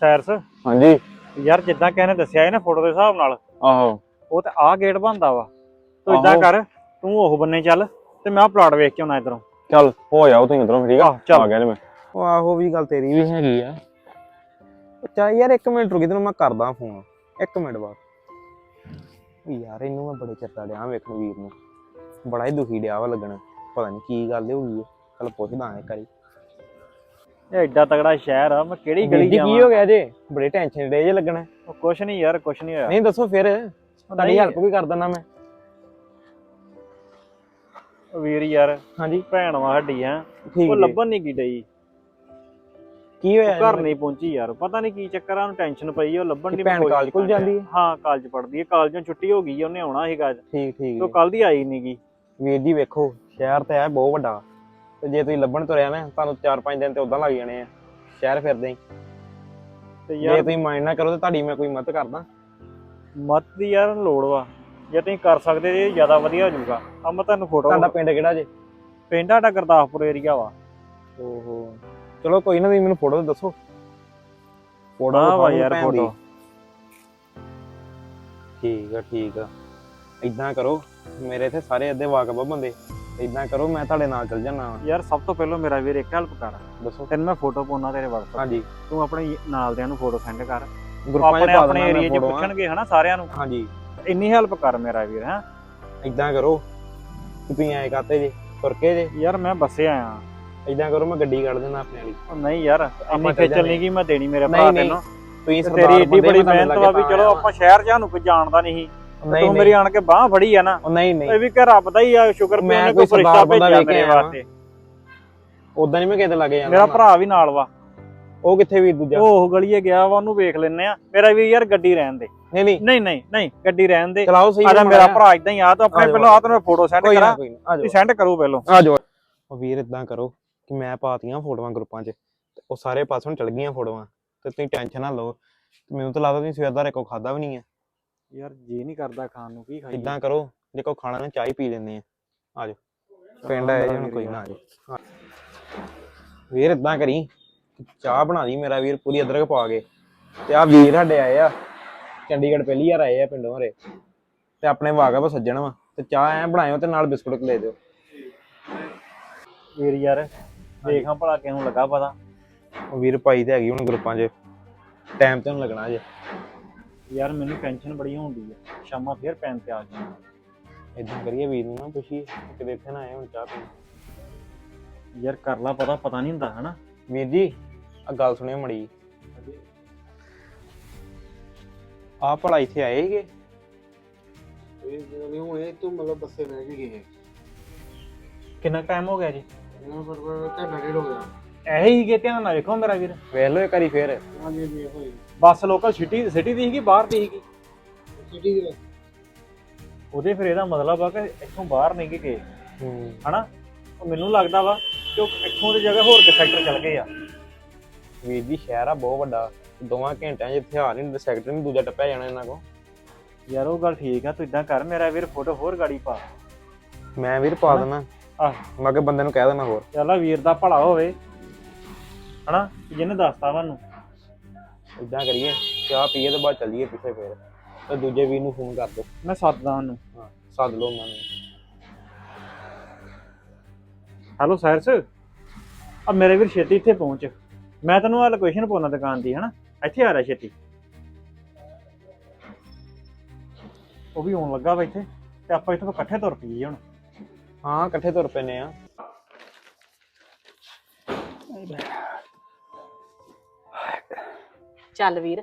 ਸੈਰਸ? ਹਾਂਜੀ। ਯਾਰ ਜਿੱਦਾਂ ਕਹਿੰਨੇ ਦੱਸਿਆ ਇਹ ਨਾ ਫੋਟੋ ਦੇ ਹਿਸਾਬ ਨਾਲ ਆਹੋ। ਉਹ ਤੇ ਆਹ ਗੇਟ ਬੰਦਾ ਵਾ। ਤੂੰ ਇਦਾਂ। ਕਰ ਤੂੰ ਉਹ ਬੰਨੇ ਚੱਲ ਤੇ ਮੈਂ ਆਹ ਪਲਾਟ ਵੇਖ ਕੇ ਆਉਣਾ ਇਧਰੋਂ। ਚੱਲ ਹੋ ਜਾਓ ਤੁਸੀਂ ਉਧਰੋਂ ਠੀਕ ਆ? ਚੱਲ। ਆ ਗਿਆ ਨੇ ਮੈਂ। ਉਹ ਆਹੋ ਵੀ ਗੱਲ ਤੇਰੀ ਵੀ ਹੈਗੀ ਆ। ਚਾ ਯਾਰ ਇੱਕ ਮਿੰਟ ਰੁਕੀ ਤੈਨੂੰ ਮੈਂ ਕਰਦਾ ਫੋਨ। ਇੱਕ ਮਿੰਟ ਬਾਅਦ। ਯਾਰ ਇਹਨੂੰ ਮੈਂ ਬੜੇ ਚਿਰਤਾ ਡਿਆ ਵੇਖਣ ਵੀਰ ਨੂੰ। ਬੜਾ ਹੀ ਦੁਖੀ ਡਿਆ ਵਾ ਲੱਗਣਾ। ਪਤਾ ਨਹੀਂ ਕੀ ਗੱਲ ਹੋ ਗਈ ਕੱਲ ਪੁੱਛਦਾ ਇੱਕ ਵਾਰੀ। ਇਹ ਐਡਾ ਤਗੜਾ ਸ਼ਹਿਰ ਆ ਮੈਂ ਕਿਹੜੀ ਗਲੀ ਜੀ ਕੀ ਜਾਵਾਂ? ਹੋ ਗਿਆ ਜੇ? ਬੜੇ ਟੈਨਸ਼ਨ ਡੇ ਜੇ ਲੱਗਣਾ। ਉਹ ਕੁਛ ਨਹੀਂ ਯਾਰ ਕੁਛ ਨਹੀਂ ਹੋਇਆ। ਨਹੀਂ ਦੱਸੋ ਫਿਰ। ਤੁਹਾਡੀ ਨਹੀਂ। ਹੈਲਪ ਵੀ ਕਰ ਦਿੰਦਾ ਮੈਂ। ਉਹ ਵੀਰ ਯਾਰ ਹਾਂਜੀ। ਭੈਣ ਵਾ ਸਾਡੀ ਹੈ। ਠੀਕ ਉਹ ਜੀ। ਲੱਭਣ ਨਹੀਂ ਗਈ ਡਈ। ਕੀ ਹੋਇਆ? ਉਹ ਘਰ ਨਹੀਂ ਪਹੁੰਚੀ ਯਾਰ। ਪਤਾ ਨਹੀਂ ਕੀ ਚੱਕਰ ਆ ਉਹਨੂੰ ਟੈਨਸ਼ਨ ਪਈ ਆ, ਉਹ ਲੱਭਣ ਕਿ ਨਹੀਂ ਭੈਣ ਕਾਲਜ ਕੋਲ ਜਾਂਦੀ ਹੈ? ਹਾਂ ਕਾਲਜ ਪੜ੍ਹਦੀ ਹੈ। ਕਾਲਜੋਂ ਛੁੱਟੀ ਹੋ ਗਈ ਆ, ਉਹਨੇ ਆਉਣਾ ਸੀਗਾ ਅੱਜ। ਠੀਕ ਠੀਕ ਉਹ ਜੀ। ਕੱਲ ਦੀ ਆਈ ਨਹੀਂ ਗਈ ਵੀਰ ਜੀ ਵੇਖੋ ਸ਼ਹਿਰ ਤੇ ਹੈ ਬਹੁਤ ਵੱਡਾ। ਤੇ ਜੇ ਤੁਸੀਂ ਲੱਭਣ ਤੁਰਿਆ ਨਾ ਤੁਹਾਨੂੰ 4-5 ਦਿਨ ਤੇ ਉਦਾਂ ਲੱਗ ਜਾਣੇ ਆ। ਸ਼ਹਿਰ ਫਿਰਦੇ ਹੀ ਤੇ ਜੇ ਯਾਰ ਤੁਸੀਂ ਮਾਈਂਡ ਨਾ ਕਰੋ ਤੇ ਤੁਹਾਡੀ ਮੈਂ ਕੋਈ ਮਦਦ ਕਰਦਾ। ਮਤ ਦੀ ਯਾਰ ਲੋੜ ਵਾ। ਜੇ ਤੁਸੀਂ ਕਰ ਸਕਦੇ ਜੇ ਜ਼ਿਆਦਾ ਵਧੀਆ ਹੋ ਜਾਊਗਾ। ਆ ਮੈਂ ਤੁਹਾਨੂੰ ਫੋਟੋ ਤੁਹਾਡਾ ਪਿੰਡ ਕਿਹੜਾ ਜੇ? ਪਿੰਡ ਸਾਡਾ ਗੁਰਦਾਸਪੁਰ ਏਰੀਆ ਵਾ। ਓਹੋ। ਚਲੋ ਕੋਈ ਨਾ ਤੁਸੀਂ ਮੈਨੂੰ ਫੋਟੋ ਦੱਸੋ। ਫੋਟੋ ਆ ਵਾ ਯਾਰ। ਫੋਟੋ ਠੀਕ ਆ ਠੀਕ ਆ। ਇਦਾਂ ਕਰੋ। ਮੇਰੇ ਇੱਥੇ ਸਾਰੇ ਅੱਧੇ ਵਾਕਬ ਆ ਬੰਦੇ। ਇਦਾਂ ਕਰੋ ਮੈਂ ਤੁਹਾਡੇ ਨਾਲ ਚੱਲ ਜਾਣਾ ਯਾਰ ਸਭ ਤੋਂ ਪਹਿਲਾਂ ਮੇਰਾ ਵੀਰ ਇੱਕ ਹੈਲਪ ਕਰ। ਦੱਸੋ। ਤੈਨੂੰ ਮੈਂ ਫੋਟੋ ਪਾਉਣਾ ਤੇਰੇ WhatsApp ਹਾਂਜੀ। ਤੂੰ ਆਪਣੇ ਨਾਲਦਿਆਂ ਨੂੰ ਫੋਟੋ ਸੈਂਡ ਕਰ। ਗਰੁੱਪਾਂ 'ਚ ਆਪਣੇ ਪਾ ਆਪਣੇ ਏਰੀਆ 'ਚ ਪੁੱਛਣਗੇ ਹਨਾ ਸਾਰਿਆਂ ਨੂੰ। ਹਾਂਜੀ। ਇੰਨੀ ਹੈਲਪ ਕਰ ਮੇਰਾ ਵੀਰ ਹੈ। ਇਦਾਂ ਕਰੋ। ਤੁਸੀਂ ਐਂ ਕਰਤੇ ਜੇ ਤੁਰ ਕੇ ਜੇ। ਯਾਰ ਮੈਂ ਬੱਸੇ ਆਇਆ ਇਦਾਂ ਕਰੋ ਮੈਂ ਗੱਡੀ ਕੱਢ ਦੇਣਾ ਆਪਣੇ ਵਾਲੀ। ਨਹੀਂ ਯਾਰ ਇੰਨੀ ਚੱਲ ਖੇਚਲ ਨਹੀਂ ਕਿ ਮੈਂ ਦੇਣੀ ਮੇਰੇ ਭਰਾ ਤੈਨੂੰ। ਤੁਸੀਂ ਤੇ ਸਰਦਾਰ ਤੇਰੀ ਏਡੀ ਬੰਦੇ ਬੜੀ ਮੈਂ ਮਿਹਨਤ ਵਾ ਵੀ ਚਲੋ ਆਪਾਂ ਸ਼ਹਿਰ ਜਾਂ ਨੂੰ ਕੋਈ ਜਾਣਦਾ ਨਹੀਂ। ਨਹੀਂ ਤੂੰ ਮੇਰੀ ਆਣ ਕੇ ਬਾਹ ਫੜੀ ਆ ਨਾ ਉਹ ਨਹੀਂ ਨਹੀਂ। ਇਹ ਵੀ ਕਿ ਰੱਬ ਦਾ ਹੀ ਆ ਸ਼ੁਕਰ ਵੀ ਮੈਂ ਕੋਈ ਕੋਈ ਫਰਿਸ਼ਤਾ ਸਰਦਾਰ ਬੰਦਾ ਭੇਜਿਆ ਵੇਖ ਕੇ ਮੇਰੇ ਆਇਆ ਵਾਂ। ਵਾਸਤੇ। ਉਦਾਂ ਨਹੀਂ ਮੈਂ ਕਿਤੇ ਲੱਗੇ ਜਾਣਾ ਮੇਰਾ ਭਰਾ ਵੀ ਨਾਲ ਵਾ। ਉਹ ਕਿੱਥੇ ਵੀ ਦੂਜਾ? ਉਹ ਉਹ ਗਲੀਏ ਗਿਆ ਵਾ ਉਹਨੂੰ ਵੇਖ ਲੈਨੇ ਆ। ਮੇਰਾ ਵੀ ਯਾਰ ਗੱਡੀ ਰਹਿਣ ਦੇ। ਨਹੀਂ ਨਹੀਂ। ਨਹੀਂ ਨਹੀਂ ਨਹੀਂ ਗੱਡੀ ਰਹਿਣ ਦੇ। ਚਲਾਓ ਸਹੀ ਆਦਾ ਹੈ ਮੇਰਾ ਭਰਾ ਇਦਾਂ ਹੀ ਆ ਤੂੰ ਆਪਣੇ ਆ ਜਾਓ, ਪਹਿਲਾਂ ਆ ਤੈਨੂੰ ਫੋਟੋ ਸੈਂਡ ਕੋਈ ਨਾ ਕਰਾਂ। ਕੋਈ ਨਾ ਆ ਤੁਸੀਂ ਜਾਓ ਸੈਂਡ ਕਰੋ ਪਹਿਲਾਂ। ਆ ਜਾਓ। ਉਹ ਵੀਰ ਇਦਾਂ ਕਰੋ ਕਿ ਮੈਂ ਪਾਤੀਆਂ ਫੋਟੋਆਂ ਗਰੁੱਪਾਂ 'ਚ। ਤੇ ਉਹ ਸਾਰੇ ਪਾਸੋਂ ਚਲ ਗਈਆਂ ਫੋਟੋਆਂ। ਤੇ ਤੁਸੀਂ ਟੈਨਸ਼ਨ ਨਾ ਲਓ। ਤੇ ਮੈਨੂੰ ਤਾਂ ਲੱਗਦਾ ਤੁਸੀਂ ਸਵੇਰ ਦਾ ਰੇਕੋ ਖਾਦਾ ਵੀ ਨਹੀਂ ਹੈ ਯਾਰ ਜੀ ਨਹੀਂ ਕਰਦਾ ਖਾਣ ਨੂੰ ਕੀ ਖਾਈਏ? ਇਦਾਂ ਕਰੋ? ਜੇ ਕੋ ਖਾਣਾ ਨਾ ਚਾਹ ਹੀ ਪੀ ਲੈਂਦੇ ਆ। ਆ ਜਾਓ। ਪਿੰਡ ਆਏ ਜੀ ਹੁਣ ਕੋਈ ਨਾ ਆ ਜਾਓ। ਹਾਂ। ਵੀਰ ਇਦਾਂ ਕਰੀ ਚਾਹ ਬਣਾ ਦੀ ਮੇਰਾ ਵੀਰ ਪੂਰੀ ਅਦਰਕ ਪਾ ਕੇ। ਤੇ ਆ ਵੀਰ ਸਾਡੇ ਆਏ ਆ ਚੰਡੀਗੜ੍ਹ ਪਹਿਲੀ ਵਾਰ ਆਏ ਆ ਪਿੰਡੋਂ ਹਰੇ। ਤੇ ਆਪਣੇ ਵਾਗਾ ਸੱਜਣ ਵਾ। ਤੇ ਚਾਹ ਐ ਬਣਾਇਓ ਤੇ ਨਾਲ ਬਿਸਕੁਟ ਲੈ ਦਿਓ। ਵੀਰ ਯਾਰ ਦੇਖਾਂ ਭਲਾ ਕਿਹਨੂੰ ਲੱਗਾ ਪਤਾ। ਉਹ ਵੀਰ ਪਾਈ ਤੇ ਹੈਗੀ ਹੁਣ ਗਰੁੱਪਾਂ 'ਚ। ਟਾਈਮ ਤੇ ਹੁਣ ਲੱਗਣਾ ਜੇ। ਯਾਰ ਮੈਨੂੰ ਟੈਨਸ਼ਨ ਬੜੀ ਹੁੰਦੀ ਆ। ਸ਼ਾਮਾਂ ਫੇਰ ਪੈਣ ਤੇ ਆ ਜਾਣਾ ਇਦਾਂ ਕਰੀਏ ਵੀਰ ਨੂੰ ਨਾ ਪੁੱਛੀਏ ਕਿਤੇ ਇੱਥੇ ਨਾ ਆਏ ਹੁਣ ਚਾਹ ਪੀ ਯਾਰ ਕਰ ਲਾ ਪਤਾ ਪਤਾ ਨਹੀਂ ਹੁੰਦਾ ਹਨਾ? ਵੀਰ ਜੀ ਆ ਗੱਲ ਸੁਣਿਓ ਮੜੀ ਆ ਭਲਾ ਇੱਥੇ ਆਏ ਹੀਗੇ ਇਹ ਨਹੀਂ ਹੁਣ ਇਹ ਤੋਂ ਮਤਲਬ ਬੱਸੇ ਬਹਿ ਕੇ ਗਏ। ਕਿੰਨਾ ਟਾਈਮ ਹੋ ਗਿਆ ਜੀ? ਇਹਨਾਂ ਪਰ ਪਰ ਘੰਟਾ ਡੇਢ ਹੋ ਗਿਆ। ਇਹੀ ਹੀ ਕਿ ਧਿਆਨ ਨਾਲ ਵੇਖੋ ਮੇਰਾ ਵੀਰ। ਵੇਖ ਲਓ ਇੱਕ ਵਾਰੀ ਫੇਰ। ਹਾਂਜੀ ਜੀ ਹੋਈ ਬੱਸ ਲੋਕਲ ਸਿਟੀ ਸਿਟੀ ਦੀ ਸੀਗੀ ਬਾਹਰ ਦੀ ਸੀਗੀ। ਸਿਟੀ ਦੇ ਉਹਦੇ ਫਿਰ ਇਹਦਾ ਮਤਲਬ ਆ ਕਿ ਇੱਥੋਂ ਬਾਹਰ ਨਹੀਂ ਗੇ ਗਏ। ਹੂੰ। ਹਨਾ? ਉਹ ਮੈਨੂੰ ਲੱਗਦਾ ਵਾ ਕਿ ਉਹ ਇੱਥੋਂ ਦੀ ਜਗ੍ਹਾ ਹੋਰ ਕਿਤੇ ਸੈਕਟਰ ਚਲ ਗਏ ਆ। ਵੀਰ ਜੀ ਸ਼ਹਿਰ ਆ ਬਹੁਤ ਵੱਡਾ। ਦੋਵਾਂ ਘੰਟਿਆਂ 'ਚ ਇੱਥੇ ਆ ਨਹੀਂ ਸੈਕਟਰ ਨਹੀਂ ਦੂਜਾ ਟੱਪਿਆ ਜਾਣਾ ਇਹਨਾਂ ਕੋ ਯਾਰ ਉਹ ਗੱਲ ਠੀਕ ਆ ਤੂੰ ਇਦਾਂ ਕਰ ਮੇਰਾ ਵੀਰ ਫੋਟੋ ਹੋਰ ਗਾੜੀ ਪਾ। ਮੈਂ ਵੀਰ ਪਾ ਦੇਣਾ ਆਹ। ਮੈਂ ਕਿ ਬੰਦੇ ਨੂੰ ਕਹਿ ਦੇਣਾ ਹੋਰ। ਚੱਲ ਆ ਵੀਰ ਦਾ ਭਲਾ ਹੋਵੇ। ਹਨਾ? ਜਿਹਨੇ ਦੱਸਤਾ ਮੈਨੂੰ। ਇਦਾਂ ਕਰੀਏ ਚਾਹ ਪੀਏ ਤੇ ਬਾਅਦ ਚੱਲੀਏ ਪਿੱਛੇ ਫੇਰ। ਤੇ ਦੂਜੇ ਵੀਰ ਨੂੰ ਫੋਨ ਕਰ ਦੋ। ਮੈਂ ਸੱਦਦਾ ਉਹਨੂੰ। ਹਾਂ ਸੱਦ ਲਓ ਉਹਨਾਂ ਨੂੰ। ਹੈਲੋ ਸਾਇਰਸ ਆ ਮੇਰੇ ਵੀਰ ਛੇਤੀ ਇੱਥੇ ਪਹੁੰਚ। ਮੈਂ ਤੈਨੂੰ ਆ ਲੋਕੇਸ਼ਨ ਪਾਉਣਾ ਦੁਕਾਨ ਦੀ ਹਨਾ? ਇੱਥੇ ਆ ਰਿਹਾ ਛੇਤੀ। ਉਹ ਵੀ ਆਉਣ ਲੱਗਾ ਵਾ ਇੱਥੇ ਤੇ ਆਪਾਂ ਇੱਥੋਂ ਇਕੱਠੇ ਤੁਰ ਪਈਏ ਹੁਣ। ਹਾਂ ਇਕੱਠੇ ਤੁਰ ਪੈਨੇ ਆ। ਚੱਲ ਵੀਰ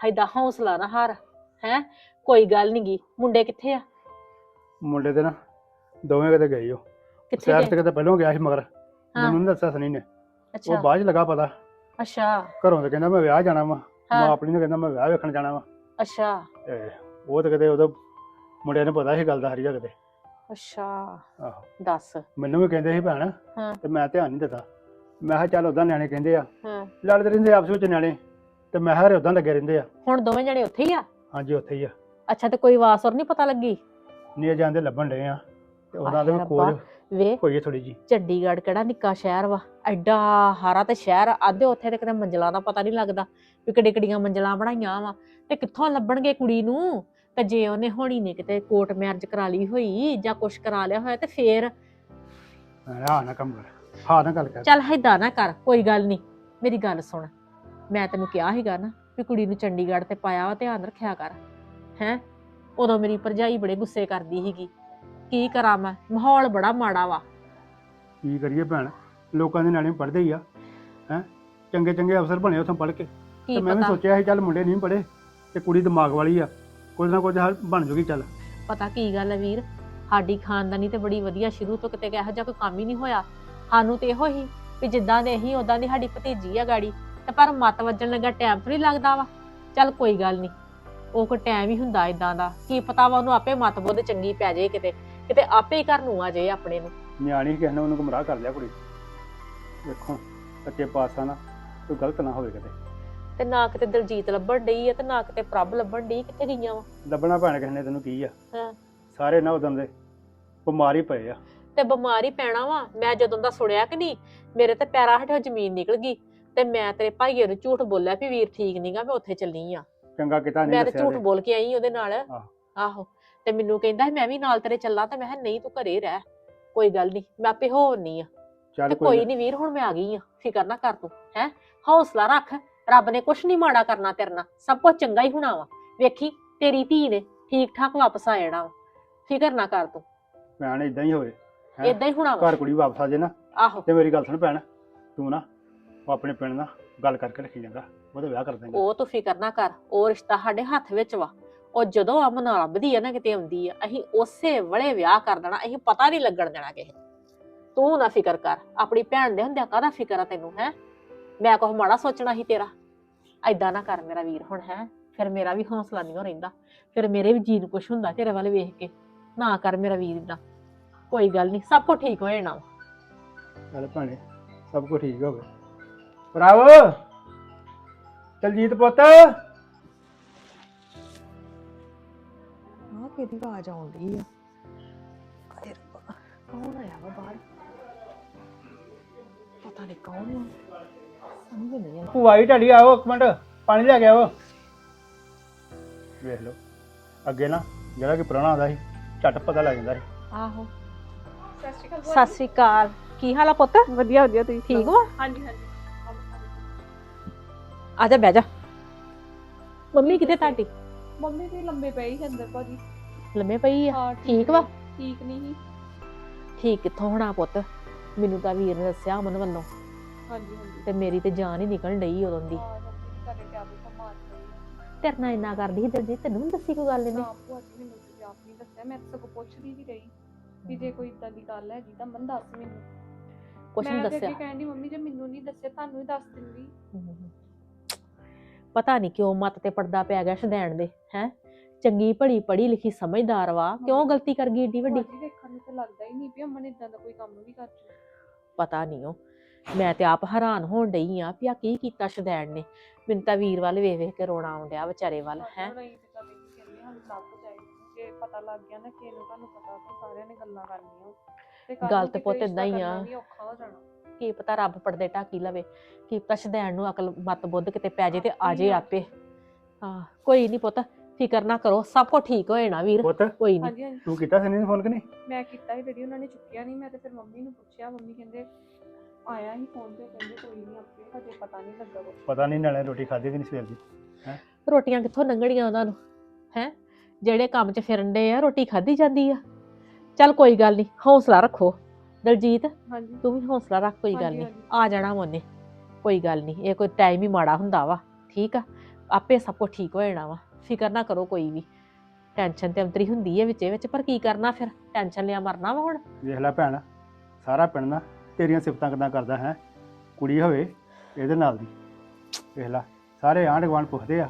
ਹੈਦਾ ਹੌਸਲਾ ਨਾ ਹਾਰ ਹੈ? ਕੋਈ ਗੱਲ ਨੀ ਗੀ ਮੁੰਡੇ ਕਿੱਥੇ ਆ? ਮੁੰਡੇ ਦੇ ਨਾ ਦੋਵੇਂ ਕਿਤੇ ਗਏ ਹੋ ਕਿੱਥੇ ਗਏ? ਤੇ ਕਿਤੇ ਪਹਿਲਾਂ ਗਿਆ ਸੀ ਮਗਰ। ਹਾਂ। ਮੈਨੂੰ ਨੀ ਦੱਸਿਆ ਸਨੀ ਨੇ। ਉਹ ਅੱਛਾ। ਬਾਅਦ ਚ ਲੱਗਾ ਪਤਾ। ਅੱਛਾ। ਘਰੋਂ ਤੇ ਕਹਿੰਦਾ ਮੈਂ ਵਿਆਹ ਜਾਣਾ ਵਾ। ਮਾਂ ਹਾਂ ਆਪਣੀ ਨੂੰ ਕਹਿੰਦਾ ਮੈਂ ਵਿਆਹ ਵੇਖਣ ਜਾਣਾ ਵਾ। ਅੱਛਾ। ਤੇ ਉਹ ਤੇ ਕਿਤੇ ਉਦੋਂ ਮੁੰਡਿਆਂ ਨੂੰ ਪਤਾ ਸੀ ਗੱਲ ਦਾ ਹਰੀਆ ਕਿਤੇ। ਅੱਛਾ। ਆਹੋ। ਦੱਸ। ਮੈਨੂੰ ਵੀ ਕਹਿੰਦੇ ਸੀ ਭੈਣ ਹਾਂ। ਤੇ ਮੈਂ ਧਿਆਨ ਨਹੀਂ ਦਿੱਤਾ। ਮੈਂ ਕਿਹਾ ਚੱਲ ਉਦਾਂ ਨਿਆਣੇ ਕਹਿੰਦੇ ਆ। ਹਾਂ। ਲੜਦੇ ਰਹਿੰਦੇ ਆਪਸ ਵਿੱਚ ਨਿਆਣੇ। ਤੇ ਮੈਂ ਹਰੇ ਉਦਾਂ ਲੱਗੇ ਰਹਿੰਦੇ ਆ। ਹੁਣ ਦੋਵੇਂ ਜਣੇ ਉੱਥੇ ਹੀ ਆ? ਹਾਂਜੀ ਉੱਥੇ ਹੀ ਆ। ਅੱਛਾ ਤੇ ਕੋਈ ਵਾਸ ਹੋਰ ਨਹੀਂ ਪਤਾ ਲੱਗੀ? ਨੀ ਜਾਂਦੇ ਲੱਭਣ ਡਏ ਆ। ਤੇ ਉਹਨਾਂ ਦੇ ਵੀ ਕੋਲ ਵੇ ਹੋਈ ਥੋੜੀ ਜੀ ਚੰਡੀਗੜ੍ਹ ਕਿਹੜਾ ਨਿੱਕਾ ਸ਼ਹਿਰ ਵਾ। ਐਡਾ ਹਾਰਾ ਤੇ ਸ਼ਹਿਰ ਆਦੇ ਉੱਥੇ ਤੇ ਕਿਤੇ ਮੰਜ਼ਲਾਂ ਦਾ ਪਤਾ ਨਹੀਂ ਲੱਗਦਾ ਵੀ ਕਿੱਡੀ ਕਿੱਡੀਆਂ ਮੰਜ਼ਲਾਂ ਬਣਾਈਆਂ ਵਾ। ਤੇ ਕਿੱਥੋਂ ਲੱਭਣਗੇ ਕੁੜੀ ਨੂੰ? ਤੇ ਜੇ ਉਹਨੇ ਹੋਣੀ ਨੇ ਕਿਤੇ ਕੋਰਟ ਮੈਰਿਜ ਕਰਾ ਲਈ ਹੋਈ ਜਾਂ ਕੁਛ ਕਰਾ ਲਿਆ ਹੋਇਆ ਤੇ ਫੇਰ? ਹਾਂ ਨਾ ਕੰਮ ਕਰ। ਹਾਂ ਨਾ ਗੱਲ ਕਰ। ਚੱਲ ਏਦਾਂ ਨਾ ਕਰ ਕੋਈ ਗੱਲ ਨਹੀਂ ਮੇਰੀ ਗੱਲ ਸੁਣ। ਮੈਂ ਤੈਨੂੰ ਕਿਹਾ ਸੀਗਾ ਨਾ ਵੀ ਕੁੜੀ ਨੂੰ ਚੰਡੀਗੜ੍ਹ ਤੇ ਪਾਇਆ ਵਾ ਧਿਆਨ ਰੱਖਿਆ ਕਰ। ਹੈ? ਉਦੋਂ ਮੇਰੀ ਭਰਜਾਈ ਬੜੇ ਗੁੱਸੇ ਕਰਦੀ ਸੀਗੀ। ਕੀ ਕਰਾਂ ਮੈਂ? ਮਾਹੌਲ ਬੜਾ ਮਾੜਾ ਵਾ। ਕੀ ਕਰੀਏ ਭੈਣ? ਲੋਕਾਂ ਦੇ ਨਾਲੇ ਪੜ੍ਹਦੇ ਹੀ ਆ। ਹੈ? ਚੰਗੇ ਚੰਗੇ ਅਫਸਰ ਬਣੇ ਉੱਥੋਂ ਪੜ੍ਹ ਕੇ। ਕੀ ਤੇ ਮੈਂ ਵੀ ਪਤਾ? ਸੋਚਿਆ ਸੀ ਚੱਲ ਮੁੰਡੇ ਨਹੀਂ ਪੜ੍ਹੇ ਤੇ ਕੁੜੀ ਦਿਮਾਗ ਵਾਲੀ ਆ। ਕੁਝ ਨਾ ਕੁਝ ਹੱਲ ਬਣ ਜੂਗੀ ਚੱਲ। ਪਤਾ ਕੀ ਗੱਲ ਹੈ ਵੀਰ? ਸਾਡੀ ਖਾਨਦਾਨੀ ਤੇ ਬੜੀ ਵਧੀਆ ਸ਼ੁਰੂ ਤੋਂ ਕਿਤੇ ਇਹੋ ਜਿਹਾ ਕੋਈ ਕੰਮ ਹੀ ਨਹੀਂ ਹੋਇਆ। ਸਾਨੂੰ ਤੇ ਇਹੋ ਹੀ ਵੀ ਜਿੱਦਾਂ ਦੇ ਹੀ ਉਦਾਂ ਦੀ ਸਾਡੀ ਭਤੀਜੀ ਆ ਗਾੜੀ। ਤੇ ਪਰ ਮਤ ਵੱਜਣ ਲੱਗਾ ਟਾਈਮ ਥੋੜੀ ਲੱਗਦਾ ਵਾ। ਚੱਲ ਕੋਈ ਗੱਲ ਨਹੀਂ ਉਹ ਕੋ ਟਾਈਮ ਹੀ ਹੁੰਦਾ ਇਦਾਂ ਦਾ। ਕੀ ਪਤਾ ਵਾ ਉਹਨੂੰ ਆਪੇ ਮਤ ਬੁੱਧ ਚੰਗੀ ਪੈ ਜਾਏ ਕਿਤੇ। ਕਿਤੇ ਆਪੇ ਹੀ ਘਰ ਨੂੰ ਆ ਜਾਏ ਆਪਣੇ ਨੂੰ। ਨਿਆਣੀ ਕਿਸੇ ਨੇ ਉਹਨੂੰ ਗੁੰਮਰਾਹ ਕਰ ਲਿਆ ਕੁੜੀ। ਵੇਖੋ ਸੱਚੇ ਪਾਤਸ਼ਾਹ ਨਾ ਕੋਈ ਗਲਤ ਨਾ ਹੋਵੇ ਕਦੇ ਤੇ ਨਾ ਕਿਤੇ ਦਲਜੀਤ ਲੱਭਣ ਡਈ ਆ ਤੇ ਨਾ ਕਿਤੇ ਪ੍ਰਭ ਲੱਭਣ ਡਈ। ਕਿੱਥੇ ਗਈਆਂ ਵਾ? ਲੱਭਣਾ ਭੈਣ ਕਿਸੇ ਨੇ ਤੈਨੂੰ ਕੀ ਆ? ਹਾਂ। ਸਾਰੇ ਨਾ ਉਦੋਂ ਦੇ ਬਿਮਾਰ ਪਏ ਆ। ਤੇ ਬਿਮਾਰ ਪੈਣਾ ਵਾ। ਮੈਂ ਜਦੋਂ ਦਾ ਸੁਣਿਆ ਕਿ ਨਹੀਂ ਮੇਰੇ ਤੇ ਪੈਰਾਂ ਹੇਠੋਂ ਜ਼ਮੀਨ ਨਿਕਲ ਗਈ। ਤੇ ਮੈਂ ਤੇਰੇ ਭਾਈਏ ਨੂੰ ਝੂਠ ਬੋਲਿਆ ਵੀ ਵੀਰ ਠੀਕ ਨਹੀਂਗਾ ਮੈਂ ਉੱਥੇ ਚੱਲੀ ਆ। ਚੰਗਾ ਕਿਤਾ ਨਹੀਂ ਮੈਂ ਤੇ ਦੱਸਿਆ ਝੂਠ ਤੇ। ਬੋਲ ਕੇ ਆਈ ਉਹਦੇ ਨਾਲ। ਆਹ। ਆਹੋ ਤੇ ਮੈਨੂੰ ਕਹਿੰਦਾ ਸੀ ਮੈਂ ਵੀ ਨਾਲ ਤੇਰੇ ਚੱਲਾਂ ਤੇ ਮੈਂ ਕਿਹਾ ਨਹੀਂ ਤੂੰ ਘਰੇ ਰਹਿ ਕੋਈ ਗੱਲ ਨਹੀਂ ਮੈਂ ਆਪੇ ਹੋਣੀ ਆ। ਚੱਲ ਤੇ ਕੋਈ। ਨਹੀਂ ਵੀਰ ਹੁਣ ਮੈਂ ਆ ਗਈ ਆ ਫਿਕਰ ਨਾ ਕਰ ਤੂੰ ਹੈ? ਹੌਸਲਾ ਰੱਖ ਰੱਬ ਨੇ ਕੁਛ ਨਹੀਂ ਮਾੜਾ ਕਰਨਾ ਤੇਰੇ ਨਾਲ ਸਭ ਕੁਝ ਚੰਗਾ ਹੀ ਹੋਣਾ ਵਾ। ਵੇਖੀ ਤੇਰੀ ਧੀ ਨੇ ਠੀਕ ਠਾਕ ਵਾਪਸ ਆ ਜਾਣਾ ਵਾ। ਫਿਕਰ ਨਾ ਕਰ ਤੂੰ। ਭੈਣ ਇਦਾਂ ਹੀ ਹੋਵੇ ਹੈਂ? ਇਦਾਂ ਹੀ ਹੋਣਾ ਵਾ। ਘਰ ਕੁੜੀ ਵਾਪਸ ਆ ਜੇ ਨਾ ਆਹੋ। ਤੇ ਮੇਰੀ ਗੱਲ ਸੁਣ ਭੈਣ ਤੂੰ ਨਾ ਉਹ ਆਪਣੇ ਪਿੰਡ ਨਾਲ ਗੱਲ ਕਰਕੇ ਰੱਖੀ ਜਾਂਦਾ ਉਹਦਾ ਵਿਆਹ ਕਰ ਦੇਂਗੇ ਉਹ ਤੂੰ ਫਿਕਰ ਨਾ ਕਰ ਉਹ ਰਿਸ਼ਤਾ ਸਾਡੇ ਹੱਥ ਵਿੱਚ ਵਾ। ਉਹ ਜਦੋਂ ਅਮਨ ਲੱਭਦੀ ਆ ਨਾ ਕਿਤੇ ਆਉਂਦੀ ਆ ਅਸੀਂ ਉਸੇ ਵੇਲੇ ਵਿਆਹ ਕਰ ਦੇਣਾ ਅਸੀਂ ਪਤਾ ਨਹੀਂ ਲੱਗਣ ਦੇਣਾ ਕਿਸੇ ਨੂੰ। ਤੂੰ ਨਾ ਫਿਕਰ ਕਰ ਆਪਣੀ ਭੈਣ ਦੇ ਹੁੰਦਿਆਂ ਕਾਹਦਾ ਫਿਕਰ ਆ ਤੈਨੂੰ ਹੈ? ਮੈਂ ਕੁਛ ਮਾੜਾ ਸੋਚਣਾ ਸੀ ਤੇਰਾ। ਐਦਾਂ ਨਾ ਕਰ ਮੇਰਾ ਵੀਰ ਹੁਣ ਹੈ? ਫਿਰ ਮੇਰਾ ਵੀ ਹੌਸਲਾ ਨਹੀਂ ਰਹਿੰਦਾ। ਫਿਰ ਮੇਰੇ ਵੀ ਜੀਨ ਕੁਛ ਹੁੰਦਾ ਤੇਰੇ ਵੱਲ ਵੇਖ ਕੇ। ਨਾ ਕਰ ਮੇਰਾ ਵੀਰ ਇਦਾਂ ਕੋਈ ਗੱਲ ਨਹੀਂ ਸਭ ਕੁਝ ਠੀਕ ਹੋ ਜਾਣਾ ਵਾ। ਚੱਲ ਭੈਣੇ ਸਭ ਕੁਝ ਠੀਕ ਹੋਵੇ ਭਰਾਵੋ। ਦਲਜੀਤ ਪੁੱਤ। ਆਹ ਕਿਹਦੀ ਆਵਾਜ਼ ਆਉਂਦੀ ਆ? ਰੱਬਾ ਕੌਣ ਆਇਆ ਵਾ ਬਾਹਰ? ਪਤਾ ਨਹੀਂ ਕੌਣ ਆ। ਸਮਝ ਨਹੀਂ ਆ ਭੂਆ ਜੀ ਆਓ ਇੱਕ ਮਿੰਟ। ਪਾਣੀ ਲੈ ਕੇ ਆਓ। ਵੇਖ ਲਓ। ਅੱਗੇ ਨਾ ਜਿਹੜਾ ਕਿ ਪੁਰਾਣਾ ਆਉਂਦਾ ਸੀ ਝੱਟ ਪਤਾ ਲੱਗ ਜਾਂਦਾ ਸੀ। ਆਹੋ। ਸਤਿ ਸ਼੍ਰੀ ਅਕਾਲ ਕੀ ਹਾਲ ਆ ਪੁੱਤ? ਵਧੀਆ ਵਧੀਆ। ਤੁਸੀਂ ਠੀਕ ਵਾ ਹਾਂਜੀ ਹਾਂਜੀ। ਆ ਜਾ ਬਹਿ ਜਾ। ਮੰਮੀ ਕਿਤੇ ਤੁਹਾਡੀ? ਮੰਮੀ ਵੀ ਲੰਬੇ ਪਈ ਸੀ ਅੰਦਰ ਭਾਜੀ। ਲੰਮੇ ਪਈ ਆ? ਹਾਂ ਠੀਕ ਵਾ? ਠੀਕ ਨਹੀਂ ਸੀ। ਠੀਕ ਕਿੱਥੋਂ ਹੋਣਾ ਪੁੱਤ? ਮੈਨੂੰ ਤਾਂ ਵੀਰ ਨੇ ਦੱਸਿਆ ਅਮਨ ਵੱਲੋਂ। ਹਾਂਜੀ ਹਾਂਜੀ। ਤੇ ਮੇਰੀ ਤੇ ਜਾਨ ਹੀ ਨਿਕਲਣ ਡਈ ਉਦੋਂ ਦੀ। ਹਾਂ ਤੇ ਤੇਰੇ ਨਾਲ ਇੰਨਾ ਕਰਦੀ ਸੀ ਦਿਲਜੀਤ ਤੈਨੂੰ ਦੱਸੀ ਕੋਈ ਗੱਲ ਇਹਨੇ? ਨਾ ਭੂਆ ਜੀ ਮੈਨੂੰ ਤੁਸੀਂ ਆਪ ਨਹੀਂ ਦੱਸਿਆ। ਮੈਂ ਤਾਂ ਸਗੋਂ ਪੁੱਛਦੀ ਵੀ ਰਹੀ ਵੀ ਜੇ ਕੋਈ ਇਦਾਂ ਦੀ ਗੱਲ ਹੈਗੀ ਤਾਂ ਮਨ ਦੱਸ ਮੈਨੂੰ। ਕੁਛ ਨਹੀਂ ਮੈਂ ਤੇ ਦੱਸਿਆ। ਅੱਗੇ ਕਹਿੰਦੀ ਮੰਮੀ ਜੇ ਮੈਨੂੰ ਨਹੀਂ ਦੱਸਿਆ ਤੁਹਾਨੂੰ ਹੀ ਦੱਸ ਦਿੰਦੀ। ਹਮ। ਪਤਾ ਨਹੀਂ ਕਿਉਂ ਮੱਤ ਤੇ ਪਰਦਾ ਪੈ ਗਿਆ ਸ਼ਦੈਣ ਦੇ ਹੈ? ਚੰਗੀ ਭਲੀ ਪੜੀ ਲਿਖੀ ਸਮਝਦਾਰ ਵਾ ਕਿਉਂ ਗਲਤੀ ਕਰ ਗਈ ਏਡੀ ਵੱਡੀ? ਭਾਜੀ ਦੇਖਣ ਨੂੰ ਤਾਂ ਲੱਗਦਾ ਹੀ ਨਹੀਂ ਵੀ ਅਮਨ ਇਦਾਂ ਦਾ ਕੋਈ ਕੰਮ ਵੀ ਕਰ ਚੁੱਕੀ ਪਤਾ ਨਹੀਂ ਉਹ। ਮੈਂ ਤੇ ਆਪ ਹੈਰਾਨ ਹੋਣ ਡਈ ਆ ਵੀ ਆ ਕੀ ਕੀਤਾ ਸ਼ਦੈਣ ਨੇ। ਮੈਨੂੰ ਤਾਂ ਵੀਰ ਵੱਲ ਵੇਖ ਵੇਖ ਕੇ ਰੋਣਾ ਆਉਣ ਡਿਆ ਵਿਚਾਰੇ ਵੱਲ ਹੈ ਜੇ ਪਤਾ ਲੱਗ ਗਿਆ ਨਾ ਕਿ ਇਹਨੂੰ ਤੁਹਾਨੂੰ ਪਤਾ ਤਾਂ ਸਾਰਿਆਂ ਨੇ ਗੱਲਾਂ ਕਰਨੀਆਂ। ਤੇ ਕੱਲ੍ਹ ਗੱਲ ਨੂੰ ਤੇ ਕਿਤੇ ਪੁੱਤ ਏਦਾਂ ਹੀ ਰਿਸ਼ਤਾ ਆ। ਕਰਨਾ ਵੀ ਔਖਾ ਹੋ ਜਾਣਾ। ਕੀ ਪਤਾ ਰੱਬ ਪਰਦੇ ਢਾਕੀ ਲਵੇ ਕੀ ਪਤਾ ਸ਼ਦੈਣ ਨੂੰ ਅਕਲ ਮਤ ਬੁੱਧ ਕਿਤੇ ਪੈ ਜੇ ਤੇ ਆ ਜੇ ਆਪੇ। ਹਾਂ ਕੋਈ ਨਹੀਂ ਪੁੱਤ ਫਿਕਰ ਨਾ ਕਰੋ ਸਭ ਕੁਝ ਠੀਕ ਹੋ ਜਾਣਾ ਵੀਰ। ਪੁੱਤ? ਕੋਈ ਨਹੀਂ ਹਾਂਜੀ ਹਾਂਜੀ। ਤੂੰ ਕੀਤਾ ਸਨੀ ਨੂੰ ਫੋਨ ਕਿ ਨਹੀਂ? ਮੈਂ ਕੀਤਾ ਸੀ ਡੈਡੀ ਉਹਨਾਂ ਨੇ ਚੁੱਕਿਆ ਨਹੀਂ ਮੈਂ ਤੇ ਫਿਰ ਮੰਮੀ ਨੂੰ ਪੁੱਛਿਆ ਮੰਮੀ ਕਹਿੰਦੇ ਆਇਆ ਹੀ ਫੋਨ ਤੇ ਕਹਿੰਦੇ ਕੋਈ ਨਹੀਂ ਆਪੇ ਹਜੇ ਪਤਾ ਨਹੀਂ ਲੱਗਾ ਕੁਛ। ਪਤਾ ਨਹੀਂ ਨਾਲੇ ਰੋਟੀ ਖਾਧੀ ਕਿ ਨਹੀਂ ਸਵੇਰ ਦੀ ਰੋਟੀਆਂ ਕਿੱਥੋਂ ਲੰਘਣੀਆਂ ਉਹਨਾਂ ਨੂੰ ਹੈ? ਜਿਹੜੇ ਕੰਮ 'ਚ ਫਿਰਨ ਦੇ ਆ ਰੋਟੀ ਖਾਧੀ ਜਾਂਦੀ ਆ। ਚੱਲ ਕੋਈ ਗੱਲ ਨਹੀਂ ਹੌਸਲਾ ਰੱਖੋ। ਦਲਜੀਤ ਹਾਂਜੀ। ਤੂੰ ਵੀ ਹੌਸਲਾ ਰੱਖ ਕੋਈ ਗੱਲ ਹਾਂਜੀ, ਨਹੀਂ। ਆ ਜਾਣਾ ਉਹਨੇ। ਕੋਈ ਗੱਲ ਨਹੀਂ ਇਹ ਕੋਈ ਟਾਈਮ ਹੀ ਮਾੜਾ ਹੁੰਦਾ ਵਾ। ਠੀਕ ਆ? ਆਪੇ ਸਭ ਕੁਝ ਠੀਕ ਹੋ ਜਾਣਾ ਵਾ। ਫਿਕਰ ਨਾ ਕਰੋ ਕੋਈ ਵੀ। ਟੈਨਸ਼ਨ ਤੇ ਅੰਤਰੀ ਹੁੰਦੀ ਹੈ ਵਿੱਚੇ ਵਿੱਚ ਪਰ ਕੀ ਕਰਨਾ ਫਿਰ? ਟੈਨਸ਼ਨ ਲਿਆ ਮਰਨਾ ਵਾ ਹੁਣ? ਵੇਖ ਲੈ ਭੈਣ ਸਾਰਾ ਪਿੰਡ ਨਾ ਤੇਰੀਆਂ ਸਿਫਤਾਂ ਕਿਦਾਂ ਕਰਦਾ ਹੈ? ਕੁੜੀ ਹੋਵੇ ਇਹਦੇ ਨਾਲ ਦੀ। ਵੇਖ ਲੈ ਸਾਰੇ ਆਂਢ ਗੁਆਂਢ ਪੁੱਛਦੇ ਆ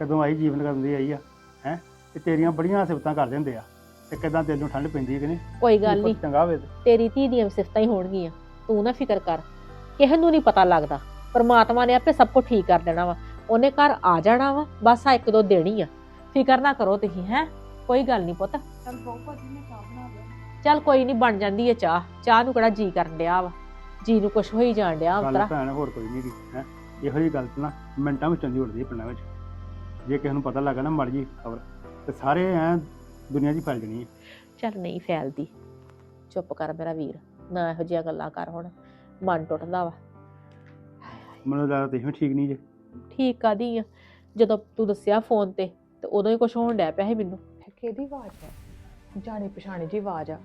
ਕਦੋਂ ਆਈ ਜੀਵਨ ਕਰਨ ਦੀ ਆਈ ਆ ਹੈ? ਤੇ ਤੇਰੀਆਂ ਬੜੀਆਂ ਸਿਫਤਾਂ ਕਰ ਦਿੰਦੇ ਆ। ਤੇ ਕਿਦਾਂ ਦਿਲ ਨੂੰ ਠੰਡ ਪੈਂਦੀ ਹੈ ਕਿ ਨਹੀਂ? ਕੋਈ ਗੱਲ ਨਹੀਂ ਚੰਗਾ ਹੋਵੇ ਤੇ। ਤੇਰੀ ਧੀ ਦੀਆਂ ਸਿਫਤਾਂ ਹੀ ਹੋਣਗੀਆਂ। ਤੂੰ ਨਾ ਫਿਕਰ ਕਰ। ਕਿਸੇ ਨੂੰ ਨਹੀਂ ਪਤਾ ਲੱਗਦਾ। ਪਰਮਾਤਮਾ ਨੇ ਆਪੇ ਸਭ ਕੁਝ ਠੀਕ ਕਰ ਦੇਣਾ ਵਾ। ਉਹਨੇ ਘਰ ਆ ਜਾਣਾ ਵਾ। ਬਸ ਆ ਇੱਕ ਦੋ ਦੇਣੀ ਆ। ਫਿਕਰ ਨਾ ਕਰੋ ਤੁਸੀਂ ਹੈ? ਕੋਈ ਗੱਲ ਨਹੀਂ ਪੁੱਤ। ਚਲ ਬਹੁਤ ਭਾਜੀ ਮੈਂ ਚਾਹ ਬਣਾ ਲਿਆ। ਚੱਲ ਕੋਈ ਨਹੀਂ ਬਣ ਜਾਂਦੀ ਹੈ ਚਾਹ। ਚਾਹ ਨੂੰ ਕਿਹੜਾ ਜੀ ਕਰਨ ਡਿਆ ਵਾ? ਜੀ ਨੂੰ ਕੁਛ ਹੋਈ ਜਾਣ ਡਿਆ ਗੱਲ ਉਤਰਾ ਭੈਣ ਹੋਰ ਕੋਈ ਨਹੀਂ ਗੀ ਹੈ? ਇਹੋ ਜਿਹੀ ਗੱਲ ਤਾਂ ਨਾ ਮਿੰਟਾਂ ਵਿੱਚੋਂ ਦੀ ਉੜਦੀ ਪਿੰਡਾਂ ਵਿੱਚ। ਜੇ ਕਿਸੇ ਨੂੰ ਪਤਾ ਲੱਗਾ ਨਾ ਮੜ ਜੀ ਖਬਰ। ਤੇ ਸਾਰੇ ਐ ਦੁਨੀਆ 'ਚ ਹੀ ਫੈਲ ਜਣੀ ਹੈ। ਚੱਲ ਨਹੀਂ ਫੈਲਦੀ। ਚੁੱਪ ਕਰ ਮੇਰਾ ਵੀਰ ਨਾ ਇਹੋ ਜਿਹੀਆਂ ਗੱਲਾਂ ਕਰ ਹੁਣ। ਮਨ ਟੁੱਟਦਾ ਵਾ। ਮੈਨੂੰ ਲੱਗਦਾ ਤੁਸੀਂ ਠੀਕ ਨਹੀਂ ਜੇ। ਠੀਕ ਕਾਦੀ ਆ? ਜਦੋਂ ਤੂੰ ਦੱਸਿਆ ਫੋਨ ਤੇ ਤੇ ਉਦੋਂ ਹੀ ਕੁਛ ਹੋਣ ਡਿਆ ਪਿਆ ਸੀ ਮੈਨੂੰ। ਕਿਹਦੀ ਆਵਾਜ਼ ਹੈ? ਜਾਣੀ ਪਛਾਣੀ ਜੀ ਆਵਾਜ਼ ਆ।